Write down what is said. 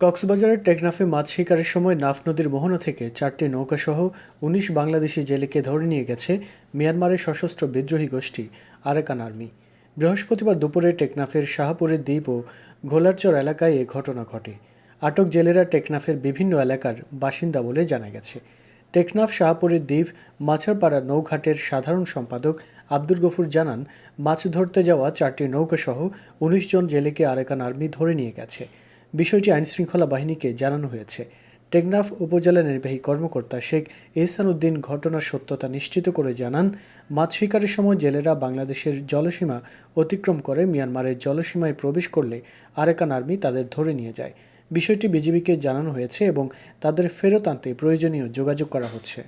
কক্সবাজারের টেকনাফে মাছ শিকারের সময় নাফ নদীর মোহনা থেকে চারটি নৌকাসহ উনিশ বাংলাদেশি জেলেকে ধরে নিয়ে গেছে মিয়ানমারের সশস্ত্র বিদ্রোহী গোষ্ঠী, আরাকান আর্মি। বৃহস্পতিবার দুপুরে টেকনাফের শাহপুরের দ্বীপ ও ঘোলারচর এলাকায় এ ঘটনা ঘটে। আটক জেলেরা টেকনাফের বিভিন্ন এলাকার বাসিন্দা বলে জানা গেছে। টেকনাফ শাহপুরের দ্বীপ মাছারপাড়া নৌঘাটের সাধারণ সম্পাদক আব্দুল গফুর জানান, মাছ ধরতে যাওয়া চারটি নৌকাসহ উনিশ জন জেলেকে আরাকান আর্মি ধরে নিয়ে গেছে। বিষয়টি আইনশৃঙ্খলা বাহিনীকে জানানো হয়েছে। টেকনাফ উপজেলা নির্বাহী কর্মকর্তা শেখ এহসান উদ্দিন ঘটনার সত্যতা নিশ্চিত করে জানান, মাছ শিকারের সময় জেলেরা বাংলাদেশের জলসীমা অতিক্রম করে মিয়ানমারের জলসীমায় প্রবেশ করলে আরেকান আর্মি তাদের ধরে নিয়ে যায়। বিষয়টি বিজিবিকে জানানো হয়েছে এবং তাদের ফেরত আনতে প্রয়োজনীয় যোগাযোগ করা হচ্ছে।